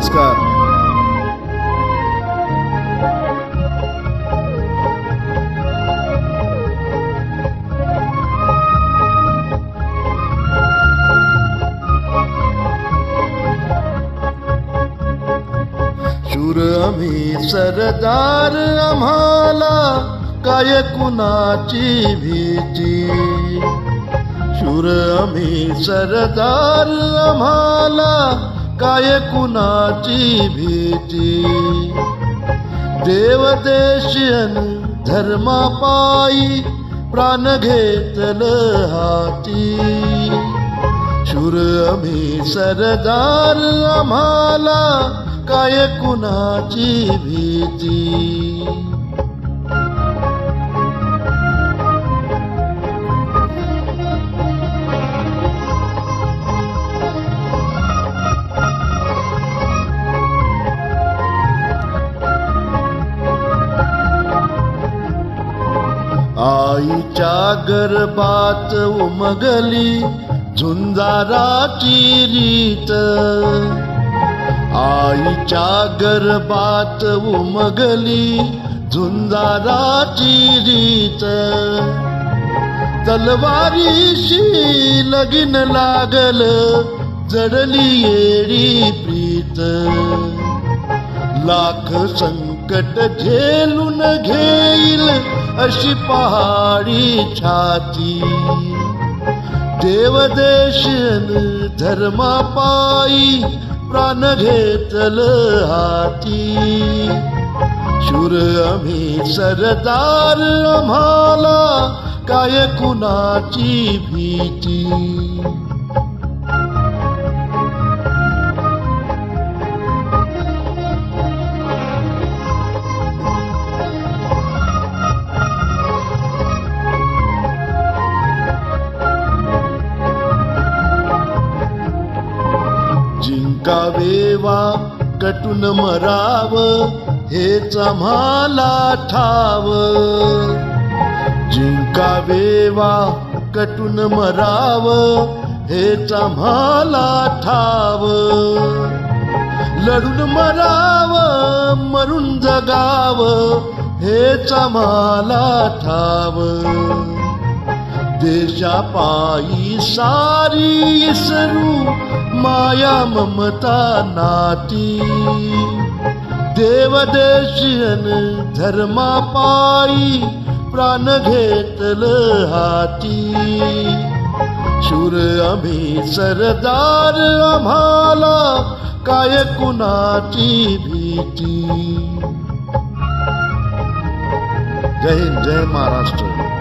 नमस्कार. शूर आम्ही सरदार आम्हाला काय कुणाची भीती? शूर आम्ही सरदार आम्हाला काय कुणाची भीती? देवदेशन धर्मापायी प्राण घेतल हाती. शूर आम्ही सरदार आम्हाला काय कुणाची भीती? आईच्या गर्भात उमगली झुंजाराची रीत. आईच्या गर्भात उमगली झुंजाराची रीत. तलवारीशी लगीन लागल जडली येडी प्रीत. लाख संकट झेलून घेईल अशी पहाडी छाती. देवदेशन धर्मापायी प्राण घेतल हाती. शूर आम्ही सरदार आम्हाला काय कुणाची भीती जिंकावेवा कटून मराव हेच आम्हाला ठाव. जिंकावेवा कटून मराव हेच आम्हाला ठाव. लढून मराव मरून जगाव हेच आम्हाला ठाव. देशा पायी सारी इसरू माया ममता नाती। देवदेशियन धर्मापायी प्राण घेतल हाती। शूर आम्ही सरदार आम्हाला काय कुणाची भीती। जय हिंद जय महाराष्ट्र।